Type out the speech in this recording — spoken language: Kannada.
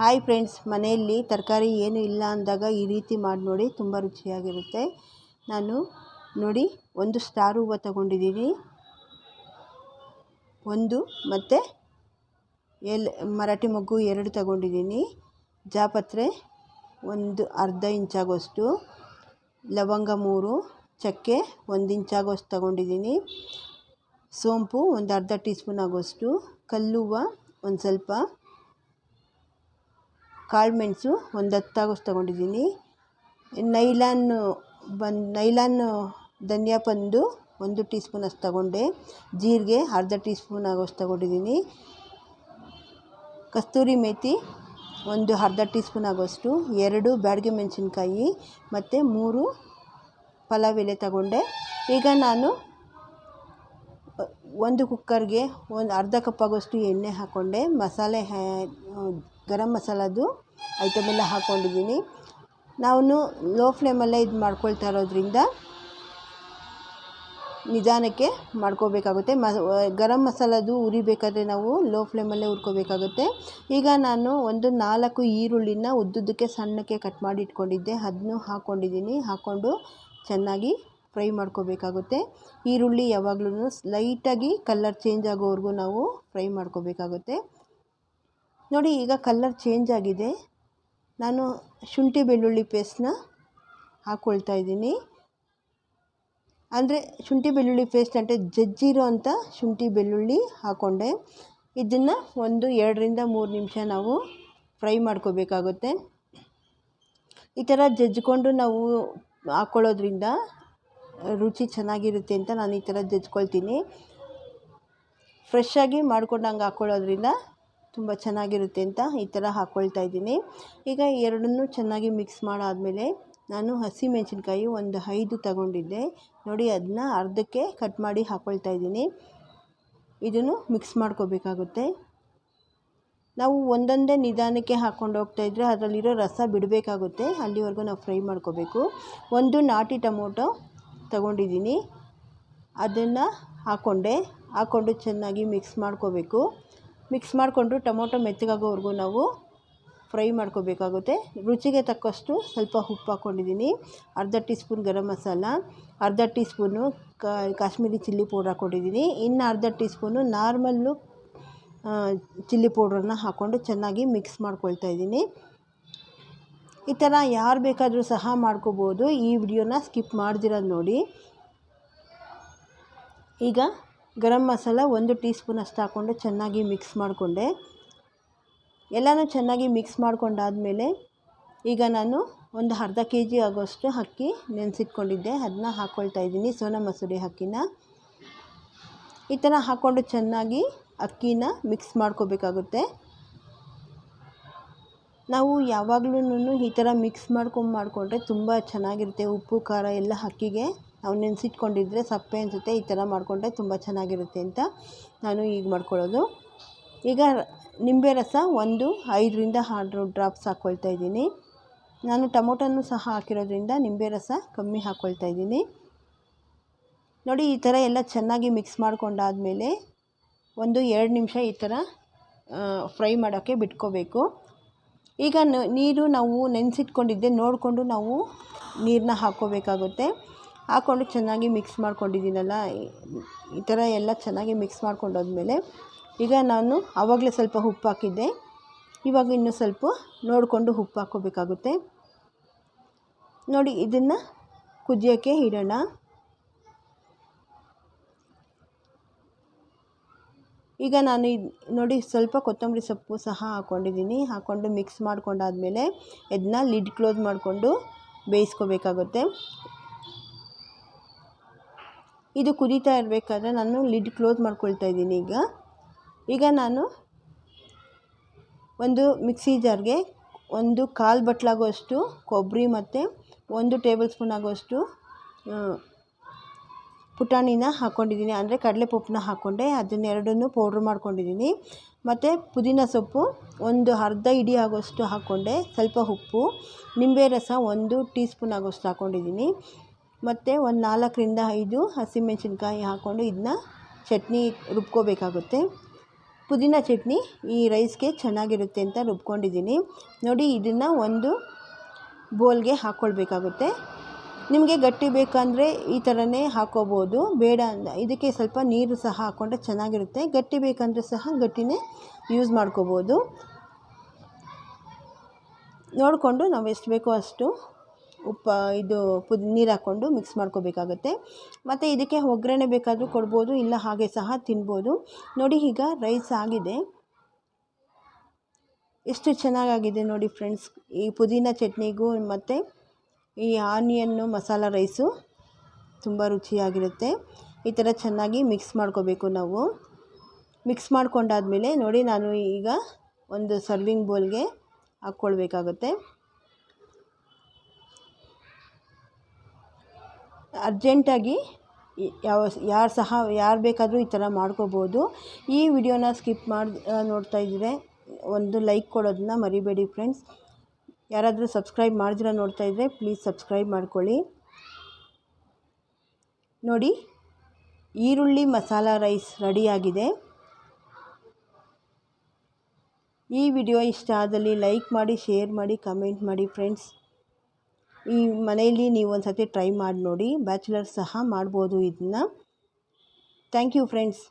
ಹಾಯ್ ಫ್ರೆಂಡ್ಸ್ ಮನೆಯಲ್ಲಿ ತರಕಾರಿ ಏನು ಇಲ್ಲ ಅಂದಾಗ ಈ ರೀತಿ ಮಾಡಿ ನೋಡಿ ತುಂಬ ರುಚಿಯಾಗಿರುತ್ತೆ. ನಾನು ನೋಡಿ ಒಂದು ಸ್ಟಾರ್ ಹೂವು ತಗೊಂಡಿದ್ದೀನಿ. ಒಂದು ಮತ್ತು ಎಲ್, ಮರಾಠಿ ಮೊಗ್ಗು ಎರಡು ತಗೊಂಡಿದ್ದೀನಿ. ಜಾಪತ್ರೆ ಒಂದು ಅರ್ಧ ಇಂಚಾಗೋಷ್ಟು ಲವಂಗ ಮೂರು, ಚಕ್ಕೆ ಒಂದು ಇಂಚಾಗೋಷ್ಟು ತಗೊಂಡಿದ್ದೀನಿ. ಸೋಂಪು ಒಂದು ಅರ್ಧ ಟೀ ಸ್ಪೂನ್ ಆಗೋಷ್ಟು. ಕಲ್ಲುವ ಒಂದು ಸ್ವಲ್ಪ ಕಾಳುಮೆಣಸು ಒಂದು ಹತ್ತಾಗೋಷ್ಟು ತಗೊಂಡಿದ್ದೀನಿ. ನೈಲಾನು ಬಂದು ನೈಲಾನ್ ಧನಿಯಾ ಪಂದು ಒಂದು ಟೀ ಸ್ಪೂನ್ ಅಷ್ಟು ತಗೊಂಡೆ. ಜೀರಿಗೆ ಅರ್ಧ ಟೀ ಸ್ಪೂನ್ ಆಗೋಷ್ಟು ತಗೊಂಡಿದ್ದೀನಿ. ಕಸ್ತೂರಿ ಮೇತಿ ಒಂದು ಅರ್ಧ ಟೀ ಸ್ಪೂನ್ ಆಗೋಷ್ಟು, ಎರಡು ಬ್ಯಾಡಗೆ ಮೆಣಸಿನ್ಕಾಯಿ ಮತ್ತು ಮೂರು ಪಲಾವ್ ಎಲೆ ತಗೊಂಡೆ. ಈಗ ನಾನು ಒಂದು ಕುಕ್ಕರ್ಗೆ ಒಂದು ಅರ್ಧ ಕಪ್ ಆಗೋಷ್ಟು ಎಣ್ಣೆ ಹಾಕ್ಕೊಂಡೆ ಮಸಾಲೆ ಗರಂ ಮಸಾಲದ್ದು ಐಟಮ್ ಎಲ್ಲ ಹಾಕ್ಕೊಂಡಿದ್ದೀನಿ. ನಾನು ಲೋ ಫ್ಲೇಮಲ್ಲೇ ಇದು ಮಾಡ್ಕೊಳ್ತಾ ಇರೋದ್ರಿಂದ ನಿಧಾನಕ್ಕೆ ಮಾಡ್ಕೋಬೇಕಾಗುತ್ತೆ. ಮ, ಗರಂ ಮಸಾಲದು ಉರಿಬೇಕಾದ್ರೆ ನಾವು ಲೋ ಫ್ಲೇಮಲ್ಲೇ ಹುರ್ಕೋಬೇಕಾಗುತ್ತೆ. ಈಗ ನಾನು ಒಂದು ನಾಲ್ಕು ಈರುಳ್ಳಿನ ಉದ್ದುದ್ದಕ್ಕೆ ಸಣ್ಣಕ್ಕೆ ಕಟ್ ಮಾಡಿ ಇಟ್ಕೊಂಡಿದ್ದೆ. ಅದನ್ನು ಹಾಕ್ಕೊಂಡಿದ್ದೀನಿ. ಹಾಕ್ಕೊಂಡು ಚೆನ್ನಾಗಿ ಫ್ರೈ ಮಾಡ್ಕೋಬೇಕಾಗುತ್ತೆ. ಈರುಳ್ಳಿ ಯಾವಾಗಲೂ ಲೈಟಾಗಿ ಕಲ್ಲರ್ ಚೇಂಜ್ ಆಗೋವರೆಗೂ ನಾವು ಫ್ರೈ ಮಾಡ್ಕೋಬೇಕಾಗುತ್ತೆ. ನೋಡಿ, ಈಗ ಕಲ್ಲರ್ ಚೇಂಜ್ ಆಗಿದೆ. ನಾನು ಶುಂಠಿ ಬೆಳ್ಳುಳ್ಳಿ ಪೇಸ್ಟನ್ನ ಹಾಕ್ಕೊಳ್ತಾ ಇದ್ದೀನಿ. ಅಂದರೆ ಶುಂಠಿ ಬೆಳ್ಳುಳ್ಳಿ ಪೇಸ್ಟ್ ಅಂದರೆ ಜಜ್ಜಿರೋ ಅಂಥ ಶುಂಠಿ ಬೆಳ್ಳುಳ್ಳಿ ಹಾಕ್ಕೊಂಡೆ ಇದನ್ನು ಒಂದು ಎರಡರಿಂದ ಮೂರು ನಿಮಿಷ ನಾವು ಫ್ರೈ ಮಾಡ್ಕೋಬೇಕಾಗುತ್ತೆ. ಈ ಥರ ಜಜ್ಜಿಕೊಂಡು ನಾವು ಹಾಕ್ಕೊಳ್ಳೋದ್ರಿಂದ ರುಚಿ ಚೆನ್ನಾಗಿರುತ್ತೆ ಅಂತ ನಾನು ಈ ಥರ ಜಜ್ಕೊಳ್ತೀನಿ ಫ್ರೆಶ್ಶಾಗಿ ಆಗಿ ಮಾಡ್ಕೊಂಡಂಗೆ ಹಾಕ್ಕೊಳ್ಳೋದ್ರಿಂದ ತುಂಬ ಚೆನ್ನಾಗಿರುತ್ತೆ ಅಂತ ಈ ಥರ ಹಾಕ್ಕೊಳ್ತಾ ಇದ್ದೀನಿ. ಈಗ ಎರಡನ್ನೂ ಚೆನ್ನಾಗಿ ಮಿಕ್ಸ್ ಮಾಡಾದಮೇಲೆ ನಾನು ಹಸಿಮೆಣಸಿನ್ಕಾಯಿ ಒಂದು ಐದು ತಗೊಂಡಿದ್ದೆ. ನೋಡಿ ಅದನ್ನ ಅರ್ಧಕ್ಕೆ ಕಟ್ ಮಾಡಿ ಹಾಕ್ಕೊಳ್ತಾ ಇದ್ದೀನಿ. ಇದನ್ನು ಮಿಕ್ಸ್ ಮಾಡ್ಕೋಬೇಕಾಗುತ್ತೆ. ನಾವು ಒಂದೊಂದೇ ನಿಧಾನಕ್ಕೆ ಹಾಕ್ಕೊಂಡು ಇದ್ದರೆ ಅದರಲ್ಲಿರೋ ರಸ ಬಿಡಬೇಕಾಗುತ್ತೆ. ಅಲ್ಲಿವರೆಗೂ ನಾವು ಫ್ರೈ ಮಾಡ್ಕೋಬೇಕು. ಒಂದು ನಾಟಿ ಟೊಮೊಟೊ ತಗೊಂಡಿದ್ದೀನಿ. ಅದನ್ನು ಹಾಕ್ಕೊಂಡೆ ಹಾಕ್ಕೊಂಡು ಚೆನ್ನಾಗಿ ಮಿಕ್ಸ್ ಮಾಡ್ಕೋಬೇಕು. ಮಿಕ್ಸ್ ಮಾಡಿಕೊಂಡು ಟೊಮೊಟೊ ಮೆತ್ತಗಾಗೋವರೆಗೂ ನಾವು ಫ್ರೈ ಮಾಡ್ಕೋಬೇಕಾಗುತ್ತೆ. ರುಚಿಗೆ ತಕ್ಕಷ್ಟು ಸ್ವಲ್ಪ ಉಪ್ಪು ಹಾಕ್ಕೊಂಡಿದ್ದೀನಿ. ಅರ್ಧ ಟೀ ಸ್ಪೂನ್ ಗರಂ ಮಸಾಲ, ಅರ್ಧ teaspoon Kashmiri chilli powder ಹಾಕ್ಕೊಂಡಿದ್ದೀನಿ. ಇನ್ನು ಅರ್ಧ ಟೀ ಸ್ಪೂನು ನಾರ್ಮಲ್ಲು ಚಿಲ್ಲಿ ಪೌಡ್ರನ್ನ ಹಾಕ್ಕೊಂಡು ಚೆನ್ನಾಗಿ ಮಿಕ್ಸ್ ಮಾಡ್ಕೊಳ್ತಾ ಇದ್ದೀನಿ. ಈ ಥರ ಯಾರು ಬೇಕಾದರೂ ಸಹ ಮಾಡ್ಕೋಬೋದು. ಈ ವಿಡಿಯೋನ ಸ್ಕಿಪ್ ಮಾಡ್ದಿರೋದು ನೋಡಿ. ಈಗ ಗರಂ ಮಸಾಲ ಒಂದು ಟೀ ಸ್ಪೂನ್ ಅಷ್ಟು ಹಾಕ್ಕೊಂಡು ಚೆನ್ನಾಗಿ ಮಿಕ್ಸ್ ಮಾಡಿಕೊಂಡೆ. ಎಲ್ಲನೂ ಚೆನ್ನಾಗಿ ಮಿಕ್ಸ್ ಮಾಡ್ಕೊಂಡಾದಮೇಲೆ ಈಗ ನಾನು ಒಂದು ಅರ್ಧ ಕೆ ಜಿ ಆಗೋಷ್ಟು ಅಕ್ಕಿ ನೆನೆಸಿಟ್ಕೊಂಡಿದ್ದೆ. ಅದನ್ನ ಹಾಕ್ಕೊಳ್ತಾ ಇದ್ದೀನಿ, ಸೋನಾ ಮಸೂರಿ ಅಕ್ಕಿನ. ಈ ಥರ ಹಾಕ್ಕೊಂಡು ಚೆನ್ನಾಗಿ ಅಕ್ಕಿನ ಮಿಕ್ಸ್ ಮಾಡ್ಕೋಬೇಕಾಗುತ್ತೆ. ನಾವು ಯಾವಾಗ್ಲೂ ಈ ಥರ ಮಿಕ್ಸ್ ಮಾಡ್ಕೊಂಡು ಮಾಡಿಕೊಂಡ್ರೆ ತುಂಬ ಚೆನ್ನಾಗಿರುತ್ತೆ. ಉಪ್ಪು, ಖಾರ ಎಲ್ಲ ಅಕ್ಕಿಗೆ. ನಾವು ನೆನೆಸಿಟ್ಕೊಂಡಿದ್ರೆ ಸಪ್ಪೆ ಅನಿಸುತ್ತೆ, ಈ ಥರ ಮಾಡಿಕೊಂಡ್ರೆ ತುಂಬ ಚೆನ್ನಾಗಿರುತ್ತೆ ಅಂತ ನಾನು ಈಗ ಮಾಡ್ಕೊಳ್ಳೋದು. ಈಗ ನಿಂಬೆ ರಸ ಒಂದು ಐದರಿಂದ ಆರು ಡ್ರಾಪ್ಸ್ ಹಾಕ್ಕೊಳ್ತಾ ಇದ್ದೀನಿ. ನಾನು ಟೊಮೊಟೊನೂ ಸಹ ಹಾಕಿರೋದ್ರಿಂದ ನಿಂಬೆ ರಸ ಕಮ್ಮಿ ಹಾಕ್ಕೊಳ್ತಾ ಇದ್ದೀನಿ. ನೋಡಿ, ಈ ಥರ ಎಲ್ಲ ಚೆನ್ನಾಗಿ ಮಿಕ್ಸ್ ಮಾಡ್ಕೊಂಡಾದಮೇಲೆ ಒಂದು ಎರಡು ನಿಮಿಷ ಈ ಥರ ಫ್ರೈ ಮಾಡೋಕ್ಕೆ ಬಿಟ್ಕೋಬೇಕು. ಈಗ ನೀರು ನಾವು ನೆನೆಸಿಟ್ಕೊಂಡಿದ್ದೆ ನೋಡಿಕೊಂಡು ನಾವು ನೀರನ್ನ ಹಾಕ್ಕೋಬೇಕಾಗುತ್ತೆ. ಹಾಕ್ಕೊಂಡು ಚೆನ್ನಾಗಿ ಮಿಕ್ಸ್ ಮಾಡ್ಕೊಂಡಿದ್ದೀನಲ್ಲ, ಈ ಥರ ಎಲ್ಲ ಚೆನ್ನಾಗಿ ಮಿಕ್ಸ್ ಮಾಡ್ಕೊಂಡೋದ್ಮೇಲೆ ಈಗ ನಾನು ಆವಾಗಲೇ ಸ್ವಲ್ಪ ಉಪ್ಪು ಹಾಕಿದ್ದೆ. ಇವಾಗ ಇನ್ನೂ ಸ್ವಲ್ಪ ನೋಡಿಕೊಂಡು ಉಪ್ಪು ಹಾಕೋಬೇಕಾಗುತ್ತೆ ನೋಡಿ, ಇದನ್ನು ಕುದಿಯೋಕ್ಕೆ ಇಡೋಣ. ಈಗ ನಾನು ಇದು, ನೋಡಿ, ಸ್ವಲ್ಪ ಕೊತ್ತಂಬರಿ ಸೊಪ್ಪು ಸಹ ಹಾಕ್ಕೊಂಡಿದ್ದೀನಿ. ಹಾಕ್ಕೊಂಡು ಮಿಕ್ಸ್ ಮಾಡ್ಕೊಂಡಾದಮೇಲೆ ಇದನ್ನ ಲಿಡ್ ಕ್ಲೋಸ್ ಮಾಡಿಕೊಂಡು ಬೇಯಿಸ್ಕೋಬೇಕಾಗುತ್ತೆ. ಇದು ಕುದೀತಾ ಇರಬೇಕಾದ್ರೆ ನಾನು ಲಿಡ್ ಕ್ಲೋಸ್ ಮಾಡ್ಕೊಳ್ತಾ ಇದ್ದೀನಿ ಈಗ. ಈಗ ನಾನು ಒಂದು ಮಿಕ್ಸಿ ಜಾರ್ಗೆ ಒಂದು ಕಾಲು ಬಟ್ಲಾಗುವಷ್ಟು ಕೊಬ್ಬರಿ ಮತ್ತು ಒಂದು ಟೇಬಲ್ ಸ್ಪೂನ್ ಆಗುವಷ್ಟು ಪುಟಾಣಿನ ಹಾಕ್ಕೊಂಡಿದ್ದೀನಿ ಅಂದರೆ ಕಡಲೆಪಪ್ಪನ್ನ ಹಾಕ್ಕೊಂಡೆ ಅದನ್ನೆರಡನ್ನೂ ಪೌಡ್ರ್ ಮಾಡ್ಕೊಂಡಿದ್ದೀನಿ. ಮತ್ತು ಪುದೀನ ಸೊಪ್ಪು ಒಂದು ಅರ್ಧ ಇಡಿ ಆಗೋಷ್ಟು ಹಾಕ್ಕೊಂಡೆ ಸ್ವಲ್ಪ ಉಪ್ಪು, ನಿಂಬೆ ರಸ ಒಂದು ಟೀ ಸ್ಪೂನ್ ಆಗೋಷ್ಟು ಹಾಕ್ಕೊಂಡಿದ್ದೀನಿ ಮತ್ತು ಒಂದು ನಾಲ್ಕರಿಂದ ಐದು ಹಸಿಮೆಣಸಿನ್ಕಾಯಿ ಹಾಕ್ಕೊಂಡು ಇದನ್ನ ಚಟ್ನಿ ರುಬ್ಕೋಬೇಕಾಗುತ್ತೆ. ಪುದೀನ ಚಟ್ನಿ ಈ ರೈಸ್ಗೆ ಚೆನ್ನಾಗಿರುತ್ತೆ ಅಂತ ರುಬ್ಕೊಂಡಿದ್ದೀನಿ. ನೋಡಿ, ಇದನ್ನು ಒಂದು ಬೋಲ್ಗೆ ಹಾಕ್ಕೊಳ್ಬೇಕಾಗುತ್ತೆ ನಿಮಗೆ ಗಟ್ಟಿ ಬೇಕಂದರೆ ಈ ಥರನೇ ಹಾಕೋಬೋದು. ಬೇಡ ಅಂದ, ಇದಕ್ಕೆ ಸ್ವಲ್ಪ ನೀರು ಸಹ ಹಾಕ್ಕೊಂಡ್ರೆ ಚೆನ್ನಾಗಿರುತ್ತೆ. ಗಟ್ಟಿ ಬೇಕಂದರೆ ಸಹ ಗಟ್ಟಿನೇ ಯೂಸ್ ಮಾಡ್ಕೋಬೋದು. ನೋಡಿಕೊಂಡು ನಾವು ಎಷ್ಟು ಬೇಕೋ ಅಷ್ಟು ಉಪ್ಪು, ಇದು ಪುದ್, ನೀರು ಹಾಕ್ಕೊಂಡು ಮಿಕ್ಸ್ ಮಾಡ್ಕೋಬೇಕಾಗತ್ತೆ. ಮತ್ತು ಇದಕ್ಕೆ ಒಗ್ಗರಣೆ ಬೇಕಾದರೂ ಕೊಡ್ಬೋದು, ಇಲ್ಲ ಹಾಗೆ ಸಹ ತಿನ್ಬೋದು. ನೋಡಿ ಈಗ ರೈಸ್ ಆಗಿದೆ. ಎಷ್ಟು ಚೆನ್ನಾಗಾಗಿದೆ ನೋಡಿ ಫ್ರೆಂಡ್ಸ್ ಈ ಪುದೀನ ಚಟ್ನಿಗೂ ಮತ್ತು ಈ ಆನಿಯನ್ನು ಮಸಾಲ ರೈಸು ತುಂಬ ರುಚಿಯಾಗಿರುತ್ತೆ. ಈ ಥರ ಚೆನ್ನಾಗಿ ಮಿಕ್ಸ್ ಮಾಡ್ಕೋಬೇಕು ನಾವು. ಮಿಕ್ಸ್ ಮಾಡ್ಕೊಂಡಾದಮೇಲೆ ನೋಡಿ ನಾನು ಈಗ ಒಂದು ಸರ್ವಿಂಗ್ ಬೌಲ್ಗೆ ಹಾಕ್ಕೊಳ್ಬೇಕಾಗುತ್ತೆ. ಅರ್ಜೆಂಟಾಗಿ ಯಾವ ಯಾರು ಸಹ ಯಾರು ಬೇಕಾದರೂ ಈ ಥರ ಮಾಡ್ಕೋಬೋದು. ಈ ವಿಡಿಯೋನ ಸ್ಕಿಪ್ ಮಾಡಿ ನೋಡ್ತಾ ಇದ್ದರೆ ಒಂದು ಲೈಕ್ ಕೊಡೋದನ್ನ ಮರಿಬೇಡಿ ಫ್ರೆಂಡ್ಸ್. ಯಾರಾದರೂ ಸಬ್ಸ್ಕ್ರೈಬ್ ಮಾಡಿದ್ರೆ ನೋಡ್ತಾ ಇದ್ದರೆ ಪ್ಲೀಸ್ ಸಬ್ಸ್ಕ್ರೈಬ್ ಮಾಡ್ಕೊಳ್ಳಿ. ನೋಡಿ, ಈರುಳ್ಳಿ ಮಸಾಲ ರೈಸ್ ರೆಡಿಯಾಗಿದೆ. ಈ ವಿಡಿಯೋ ಇಷ್ಟ ಆದಲ್ಲಿ ಲೈಕ್ ಮಾಡಿ, ಶೇರ್ ಮಾಡಿ, ಕಮೆಂಟ್ ಮಾಡಿ ಫ್ರೆಂಡ್ಸ್. ಈ ಮನೆಯಲ್ಲಿ ನೀವು ಒಂದು ಸತಿ ಟ್ರೈ ಮಾಡಿ ನೋಡಿ ಬ್ಯಾಚುಲರ್ ಸಹ ಮಾಡ್ಬೋದು ಇದನ್ನ. Thank you friends